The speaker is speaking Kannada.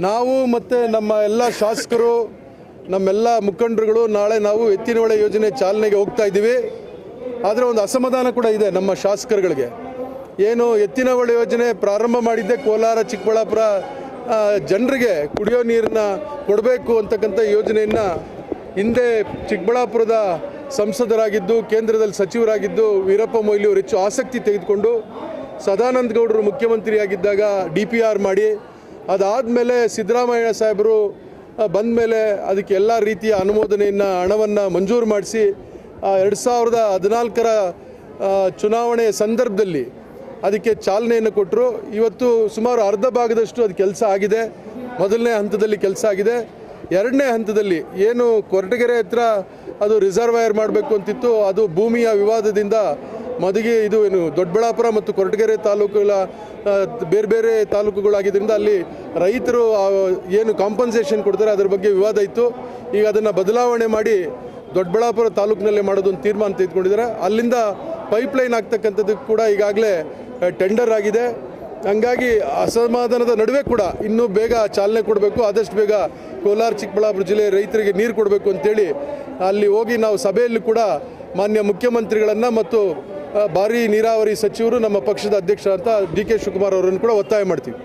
ನಾವು ಮತ್ತು ನಮ್ಮ ಎಲ್ಲ ಶಾಸಕರು, ನಮ್ಮೆಲ್ಲ ಮುಖಂಡರುಗಳು ನಾಳೆ ನಾವು ಎತ್ತಿನಹೊಳೆ ಯೋಜನೆ ಚಾಲನೆಗೆ ಹೋಗ್ತಾ ಇದ್ದೀವಿ. ಆದರೆ ಒಂದು ಅಸಮಾಧಾನ ಕೂಡ ಇದೆ ನಮ್ಮ ಶಾಸಕರುಗಳಿಗೆ. ಏನು ಎತ್ತಿನಹೊಳೆ ಯೋಜನೆ ಪ್ರಾರಂಭ ಮಾಡಿದ್ದೆ ಕೋಲಾರ, ಚಿಕ್ಕಬಳ್ಳಾಪುರ ಜನರಿಗೆ ಕುಡಿಯೋ ನೀರನ್ನ ಕೊಡಬೇಕು ಅಂತಕ್ಕಂಥ ಯೋಜನೆಯನ್ನು ಹಿಂದೆ ಚಿಕ್ಕಬಳ್ಳಾಪುರದ ಸಂಸದರಾಗಿದ್ದು, ಕೇಂದ್ರದಲ್ಲಿ ಸಚಿವರಾಗಿದ್ದು ವೀರಪ್ಪ ಮೊಯ್ಲಿ ಅವರು ಹೆಚ್ಚು ಆಸಕ್ತಿ ತೆಗೆದುಕೊಂಡು ಸದಾನಂದ ಗೌಡರು ಮುಖ್ಯಮಂತ್ರಿಯಾಗಿದ್ದಾಗ ಡಿ ಪಿ ಆರ್ ಮಾಡಿ ಅದಾದಮೇಲೆ ಸಿದ್ದರಾಮಯ್ಯ ಸಾಹೇಬರು ಬಂದ ಮೇಲೆ ಅದಕ್ಕೆ ಎಲ್ಲ ರೀತಿಯ ಅನುಮೋದನೆಯನ್ನು, ಹಣವನ್ನು ಮಂಜೂರು ಮಾಡಿಸಿ ಎರಡು ಸಾವಿರದ ಹದಿನಾಲ್ಕರ ಚುನಾವಣೆಯ ಸಂದರ್ಭದಲ್ಲಿ ಅದಕ್ಕೆ ಚಾಲನೆಯನ್ನು ಕೊಟ್ಟರು ಇವತ್ತು ಸುಮಾರು ಅರ್ಧ ಭಾಗದಷ್ಟು ಅದು ಕೆಲಸ ಆಗಿದೆ. ಮೊದಲನೇ ಹಂತದಲ್ಲಿ ಕೆಲಸ ಆಗಿದೆ. ಎರಡನೇ ಹಂತದಲ್ಲಿ ಏನು ಕೊರಟಗೆರೆ ಹತ್ರ ಅದು ರಿಸರ್ವಯರ್ ಮಾಡಬೇಕು ಅಂತಿತ್ತು. ಅದು ಭೂಮಿಯ ವಿವಾದದಿಂದ ಮದುಗೆ ಇದು ಏನು ದೊಡ್ಡಬಳ್ಳಾಪುರ ಮತ್ತು ಕೊರಟಗೆರೆ ತಾಲೂಕುಗಳ ಬೇರೆ ಬೇರೆ ತಾಲೂಕುಗಳಾಗಿದ್ದರಿಂದ ಅಲ್ಲಿ ರೈತರು ಏನು ಕಾಂಪನ್ಸೇಷನ್ ಕೊಡ್ತಾರೆ, ಅದರ ಬಗ್ಗೆ ವಿವಾದ ಇತ್ತು. ಈಗ ಅದನ್ನು ಬದಲಾವಣೆ ಮಾಡಿ ದೊಡ್ಡಬಳ್ಳಾಪುರ ತಾಲೂಕಿನಲ್ಲೇ ಮಾಡೋದು ಒಂದು ತೀರ್ಮಾನ ತೆಗೆದುಕೊಂಡಿದ್ದಾರೆ. ಅಲ್ಲಿಂದ ಪೈಪ್ಲೈನ್ ಆಗ್ತಕ್ಕಂಥದ್ದು ಕೂಡ ಈಗಾಗಲೇ ಟೆಂಡರ್ ಆಗಿದೆ. ಹಂಗಾಗಿ ಅಸಮಾಧಾನದ ನಡುವೆ ಕೂಡ ಇನ್ನೂ ಬೇಗ ಚಾಲನೆ ಕೊಡಬೇಕು. ಆದಷ್ಟು ಬೇಗ ಕೋಲಾರ, ಚಿಕ್ಕಬಳ್ಳಾಪುರ ಜಿಲ್ಲೆ ರೈತರಿಗೆ ನೀರು ಕೊಡಬೇಕು ಅಂತೇಳಿ ಅಲ್ಲಿ ಹೋಗಿ ನಾವು ಸಭೆಯಲ್ಲಿ ಕೂಡ ಮಾನ್ಯ ಮುಖ್ಯಮಂತ್ರಿಗಳನ್ನು ಮತ್ತು ಭಾರಿ ನೀರಾವರಿ ಸಚಿವರು ನಮ್ಮ ಪಕ್ಷದ ಅಧ್ಯಕ್ಷ ಅಂತ ಡಿ ಕೆ ಶಿವಕುಮಾರ್ ಅವರನ್ನು ಕೂಡ ಒತ್ತಾಯ ಮಾಡ್ತೀವಿ.